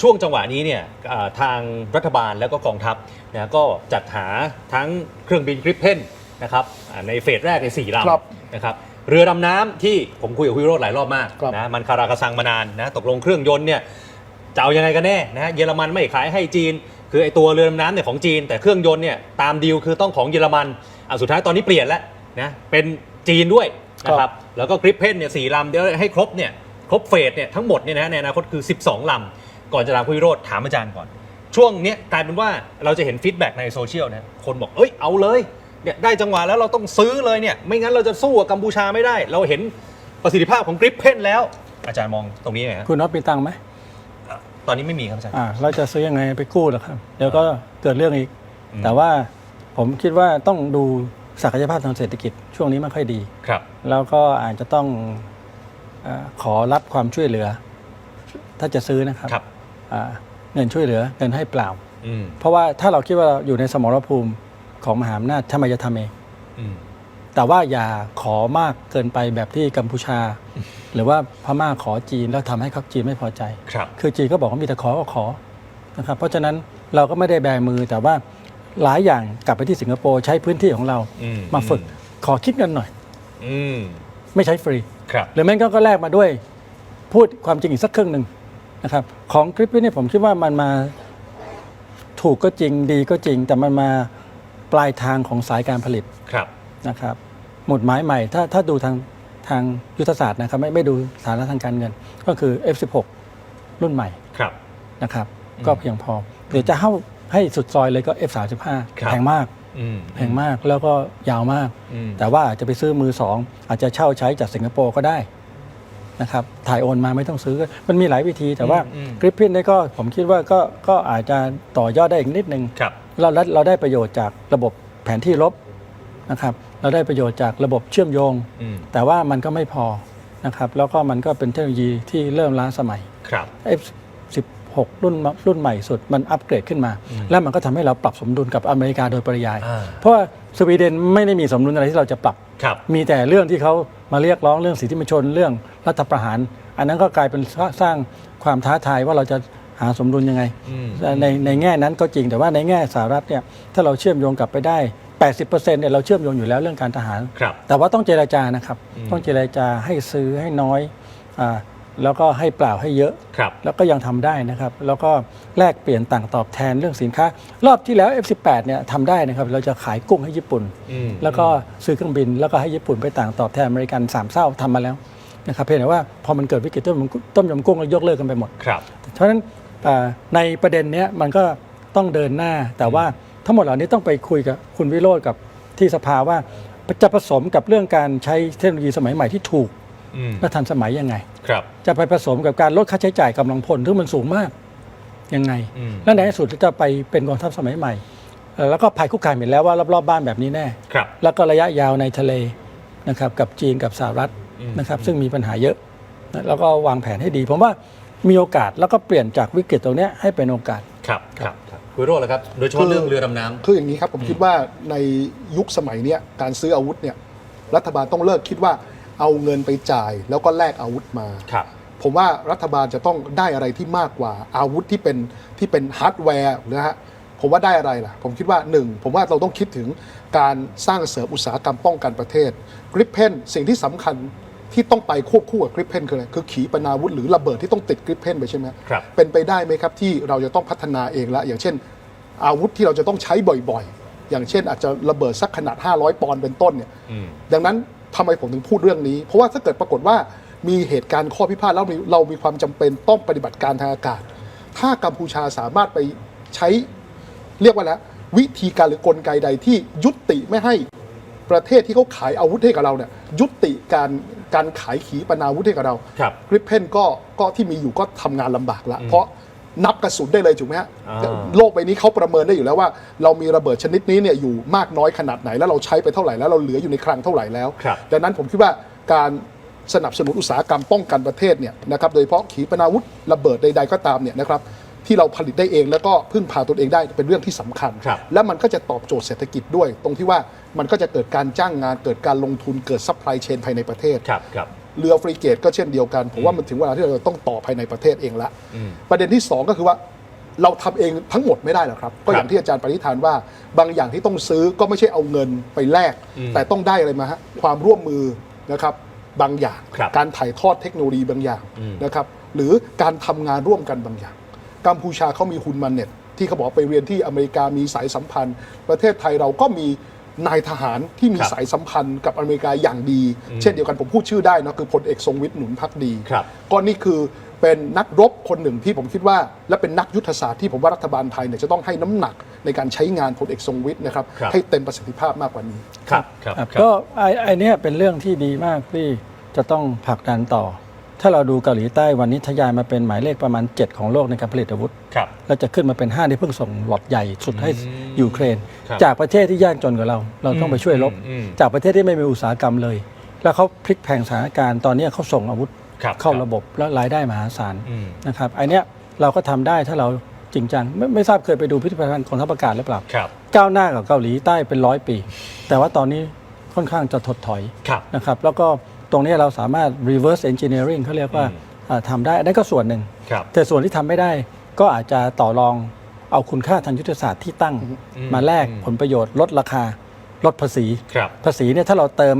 ช่วงจังหวะนี้เนี่ยอ่าทางรัฐบาลแล้วก็กองทัพนะก็จัดหาทั้งเครื่องบินกริปเพนนะครับอ่าในเฟสแรกในสี่ลครับำนะครับเรือดำน้ำที่ผมคุยกับคุณวิโรจน์หลายรอบมากครับนะมันคารากระซังมานานนะตกลงเครื่องยนต์เนี่ยจะเอายังไงกันแน่นะเยอรมันไม่ขายให้จีน คือไอตัวเรือดำน้ำเนี่ยของจีน แต่เครื่องยนต์เนี่ยตามดีลคือต้องของเยอรมันอะสุดท้ายตอนนี้เปลี่ยนแล้วนะเป็นจีนด้วยนะครับแล้วก็กริปเพนเนี่ยสี่ลำเดี๋ยวให้ครบเนี่ยครบเฟสเนี่ยทั้งหมดเนี่ยนะในอนาคตคือ 12ลำ ก่อนจะถามคุณวิโรธถามอาจารย์ก่อน ช่วงเนี้ยกลายเป็นว่าเราจะเห็นฟีดแบ็กในโซเชียลนะคนบอกเอ้ยเอาเลยเนี่ยได้จังหวะแล้วเราต้องซื้อเลยเนี่ยไม่งั้นเราจะสู้กับกัมพูชาไม่ได้ เราเห็นประสิทธิภาพของกริปเพนแล้ว อาจารย์มองตรงนี้ไงฮะคุณน็อตมีตังค์ไหมตอนนี้ไม่มีครับอาจารย์ อ่าเราจะซื้อยังไงไปกู้เหรอครับ เดี๋ยวก็เกิดเรื่องอีก อืม แต่ว่าผมคิดว่าต้องดูศักยภาพทางเศรษฐกิจช่วงนี้ไม่ค่อยดี ครับ แล้วก็อาจจะต้องอาขอรับความช่วยเหลือ ถ้าจะซื้อนะครับ ครับอ่า เงินช่วยเหลือเงินให้เปล่า อืมเพราะว่าถ้าเราคิดว่าเราอยู่ในสมรภูมิของมหาอำนาจทำไมจะทำเอง อืม แต่ว่าอย่าขอมากเกินไปแบบที่กัมพูชา หรือว่าพม่าขอจีนแล้วทำให้เขาจีนไม่พอใจ ครับ คือจีนก็บอกว่ามีแต่ขอก็ขอนะครับเพราะฉะนั้นเราก็ไม่ได้แบมือแต่ว่าหลายอย่างกลับไปที่สิงคโปร์ใช้พื้นที่ของเราอืม มาฝึกขอคิดเงินหน่อย อืม ไม่ใช้ฟรี ครับ หรือแม้ก็ก็แลกมาด้วย พูดความจริงอีกสักครึ่งหนึ่ง นะครับของคลิปนี้ผมคิดว่ามันมาถูกก็จริงดีก็จริง แต่มันมาปลายทางของสายการผลิตครับนะครับ หมุดหมายใหม่ถ้าถ้าดูทางทางยุทธศาสตร์นะครับไม่ไม่ดูสาระทางการเงิน ก็คือ F16 รุ่นใหม่ครับนะครับ ก็เพียงพอเดี๋ยวจะเข้าให้สุดซอยเลยก็ F35 ครับแพงมากอืมแพงมากแล้วก็ยาวมากอืมแต่ว่าอาจจะไปซื้อมือสอง อาจจะเช่าใช้จากสิงคโปร์ก็ได้ นะครับถ่ายโอนมาไม่ต้องซื้อมันมีหลายวิธีแต่ว่าอืมกริปพินนี่ก็ผมคิดว่าก็ก็อาจจะต่อยอดได้อีกนิดนึงครับเราเราเราได้ประโยชน์จากระบบแผนที่ลบนะครับเราได้ประโยชน์จากระบบเชื่อมโยงอืมแต่ว่ามันก็ไม่พอนะครับแล้วก็มันก็เป็นเทคโนโลยีที่เริ่มล้าสมัยครับ F16 รุ่นรุ่นใหม่สุดมันอัปเกรดขึ้นมา แล้วมันก็ทำให้เราปรับสมดุลกับอเมริกาโดยปริยายอ่าเพราะว่าสวีเดนไม่ได้มีสมดุลอะไรที่เราจะปรับครับ มีแต่เรื่องที่เขามาเรียกร้องเรื่องสิทธิมนุษยชนเรื่องรัฐประหาร อันนั้นก็กลายเป็นสร้างความท้าทายว่าเราจะหาสมดุลยังไงอืมในในแง่นั้นก็จริงแต่ว่าในแง่สหรัฐเนี่ยถ้าเราเชื่อมโยงกลับไปได้ 80%เนี่ยเราเชื่อมโยงอยู่แล้วเรื่องการทหารครับแต่ว่าต้องเจราจานะครับอืมต้องเจราจาให้ซื้อให้น้อยอา แล้วก็ให้เปล่าให้เยอะ ครับแล้วก็ยังทำได้นะครับ แล้วก็แลกเปลี่ยนต่างตอบแทนเรื่องสินค้า รอบที่แล้ว F18 เนี่ยทำได้นะครับ เราจะขายกุ้งให้ญี่ปุ่น อืม แล้วก็ซื้อเครื่องบิน แล้วก็ให้ญี่ปุ่นไปต่างตอบแทนอเมริกันสามเศร้าทำมาแล้วนะครับเพียงแต่ว่าพอมันเกิดวิกฤตต้มยำต้มยำกุ้งเรายกเลิกกันไปหมด ครับ เพราะฉะนั้นอ่าในประเด็นเนี้ยมันก็ต้องเดินหน้า แต่ว่าทั้งหมดเหล่านี้ต้องไปคุยกับคุณวิโรธกับที่สภาว่าจะผสมกับเรื่องการใช้เทคโนโลยีสมัยใหม่ที่ถูกอืม และทันสมัยยังไง ครับ จะไปผสมกับการลดค่าใช้จ่ายกำลังพลที่มันสูงมากยังไง อืม และในที่สุดจะไปเป็นกองทัพสมัยใหม่เอ่อแล้วก็ภัยคุกคามเห็นแล้วว่ารอบๆบ้านแบบนี้แน่ ครับ แล้วก็ระยะยาวในทะเลนะครับกับจีนกับสหรัฐอืม นะครับซึ่งมีปัญหาเยอะนะแล้วก็วางแผนให้ดี ผมว่ามีโอกาสแล้วก็เปลี่ยนจากวิกฤตตรงเนี้ยให้เป็นโอกาส ครับครับครับคุณวิโรจน์แล้วครับ โดยเฉพาะเรื่องเรือดำน้ำ คืออย่างนี้ครับผมคิดว่าในยุคสมัยเนี้ยการซื้ออาวุธเนี่ยรัฐบาลต้องเลิกคิดว่า เอาเงินไปจ่าย แล้วก็แลกอาวุธมา ครับ ผมว่ารัฐบาลจะต้องได้อะไรที่มากกว่าอาวุธที่เป็นที่เป็นฮาร์ดแวร์นะฮะผมว่าได้อะไรล่ะ ผมคิดว่าหนึ่งผมว่าเราต้องคิดถึงการสร้างเสริมอุตสาหกรรมป้องกันประเทศกริปเพนสิ่งที่สำคัญที่ต้องไปควบคู่กับกริปเพนคืออะไรคือขีปนาวุธหรือระเบิดที่ต้องติดกริปเพนไปใช่ไหมครับ เป็นไปได้ไหมครับที่เราจะต้องพัฒนาเองละอย่างเช่น อาวุธที่เราจะต้องใช้บ่อยๆ อย่างเช่นอาจจะระเบิดสักขนาด 500 ปอนด์เป็นต้นเนี่ยอืมดังนั้น ทำไมผมถึงพูดเรื่องนี้ เพราะว่าถ้าเกิดปรากฏว่ามีเหตุการณ์ข้อพิพาทแล้วมีเรามีความจำเป็นต้องปฏิบัติการทางอากาศ ถ้ากัมพูชาสามารถไปใช้เรียกว่าแล้ววิธีการหรือกลไกใดที่ยุติไม่ให้ประเทศที่เขาขายอาวุธให้กับเราเนี่ยยุติการการขายขีปนาวุธให้กับเรา ครับกริปเพนก็ก็ที่มีอยู่ก็ทำงานลำบากละ เพราะ นับกระสุนได้เลยถูกไหมฮะอ่า โลกใบนี้เขาประเมินได้อยู่แล้วว่า เรามีระเบิดชนิดนี้เนี่ยอยู่มากน้อยขนาดไหนแล้วเราใช้ไปเท่าไหร่แล้วเราเหลืออยู่ในคลังเท่าไหร่แล้ว ครับ ดังนั้นผมคิดว่าการสนับสนุนอุตสาหกรรมป้องกันประเทศเนี่ยนะครับโดยเฉพาะขีปนาวุธระเบิดใด ๆ ก็ตามเนี่ยนะครับที่เราผลิตได้เองแล้วก็พึ่งพาตนเองได้เป็นเรื่องที่สำคัญ ครับ และมันก็จะตอบโจทย์เศรษฐกิจด้วย ตรงที่ว่ามันก็จะเกิดการจ้างงานเกิดการลงทุนเกิดซัพพลายเชนภายในประเทศ ครับครับ เรือฟรีเกตก็เช่นเดียวกัน ผมว่ามันถึงเวลาที่เราจะต้องต่อภายในประเทศเองละอืมประเด็นที่ 2 ก็คือว่าเราทำเองทั้งหมดไม่ได้หรอกครับ ก็อย่างที่อาจารย์ปณิธานว่า บางอย่างที่ต้องซื้อก็ไม่ใช่เอาเงินไปแลกอืมแต่ต้องได้อะไรมาฮะความร่วมมือนะครับบางอย่างครับการถ่ายทอดเทคโนโลยีบางอย่างอืมนะครับหรือการทำงานร่วมกันบางอย่าง กัมพูชาเขามีฮุนมันเน็ตที่เขาบอกว่าไปเรียนที่อเมริกามีสายสัมพันธ์ ประเทศไทยเราก็มี นายทหารที่มีครับสายสัมพันธ์กับอเมริกาอย่างดีอืมเช่นเดียวกันผมพูดชื่อได้นะคือพลเอกทรงวิทย์หนุนพักดีครับ ก็นี่คือเป็นนักรบคนหนึ่งที่ผมคิดว่า และเป็นนักยุทธศาสตร์ที่ผมว่ารัฐบาลไทยเนี่ยจะต้องให้น้ำหนักในการใช้งานพลเอกทรงวิทย์นะครับครับ ให้เต็มประสิทธิภาพมากกว่านี้ ครับครับ ครับครับก็ไอ้ไอ้เนี่ยเป็นเรื่องที่ดีมากที่จะต้องผลักดันต่อ ถ้าเราดูเกาหลีใต้วันนี้ทะยานมาเป็นหมายเลขประมาณ 7 ของโลกในการผลิตอาวุธ ครับ แล้วจะขึ้นมาเป็น 5 ที่เพิ่งส่งหลอดใหญ่สุดให้อืมยูเครน ครับจากประเทศที่ยากจนกว่าเรา เราต้องไปช่วยรบ อืมจากประเทศที่ไม่มีอุตสาหกรรมเลย แล้วเขาพลิกแพลงสถานการณ์ตอนนี้เขาส่งอาวุธครับเข้าครับระบบแล้วรายได้มหาศาลอืม นะครับไอเนี้ยเราก็ทำได้ถ้าเราจริงจังไม่ไม่ทราบเคยไปดูพิพิธภัณฑ์กองทัพอากาศหรือเปล่า ครับ ก้าวหน้ากับเกาหลีใต้เป็นร้อยปี แต่ว่าตอนนี้ค่อนข้างจะถดถอยครับ นะครับ แล้วก็ ตรงนี้เราสามารถ reverse engineering เขาเรียกว่าอืมอ่าทำได้อันนั้นก็ส่วนหนึ่งครับแต่ส่วนที่ทำไม่ได้ก็อาจจะต่อรองเอาคุณค่าทางยุทธศาสตร์ที่ตั้งอืมมาแลกอืมผลประโยชน์ลดราคา ลดภาษีครับภาษีเนี่ยถ้าเราเติม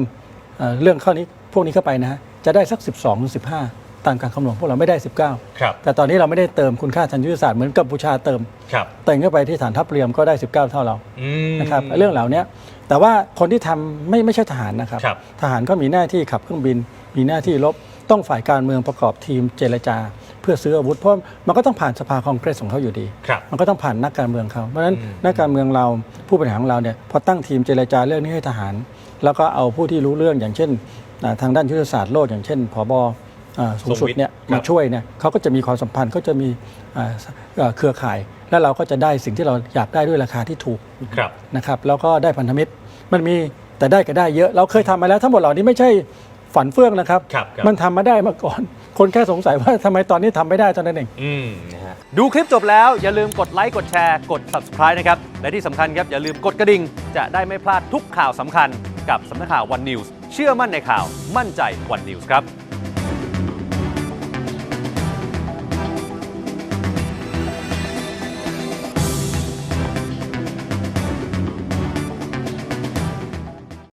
เอ่อเรื่องเข้านี้พวกนี้เข้าไปนะฮะจะได้สัก 12ถึง15 ตามการคำนวณพวกเราไม่ได้19ครับแต่ตอนนี้เราไม่ได้เติมคุณค่าทางยุทธศาสตร์เหมือนกัมพูชาเติม ครับเติมเข้าไปที่ฐานทัพเรือมก็ได้ 19 เท่าเราอืม นะครับเรื่องเหล่านี้แต่ว่าคนที่ทำไม่ไม่ใช่ทหารนะครับ ครับ ทหารก็มีหน้าที่ขับเครื่องบิน มีหน้าที่รบต้องฝ่ายการเมืองประกอบทีมเจรจา เพื่อซื้ออาวุธเพราะมันก็ต้องผ่านสภาคองเกรสของเขาอยู่ดี ครับ มันก็ต้องผ่านนักการเมืองเขาเพราะฉะนั้นอืม นักการเมืองเราผู้บริหารของเราเนี่ยพอตั้งทีมเจรจาเรื่องนี้ให้ทหาร แล้วก็เอาผู้ที่รู้เรื่องอย่างเช่นอ่าทางด้านยุทธศาสตร์โลกอย่างเช่นผบอ่า สูงสุดเนี่ยทรงวิทย์ครับมาช่วยเนี่ยเขาก็จะมีความสัมพันธ์ก็จะมีอ่าเอ่อเครือข่าย แล้วเราก็จะได้สิ่งที่เราอยากได้ด้วยราคาที่ถูกครับนะครับแล้วก็ได้พันธมิตรมันมีแต่ได้ก็ได้เยอะเราเคยทำมาแล้ว ทั้งหมดเหล่านี้ไม่ใช่ฝันเฟื่องนะครับครับครับมันทำมาได้มาก่อน คนแค่สงสัยว่าทำไมตอนนี้ทำไม่ได้เท่านั้นเองอืมนะฮะดูคลิปจบแล้วอย่าลืมกดไลค์กดแชร์กด subscribe นะครับ และที่สำคัญครับอย่าลืมกดกระดิ่ง จะได้ไม่พลาดทุกข่าวสำคัญ กับสำนักข่าว One News เชื่อมั่นในข่าวมั่นใจ One News ครับ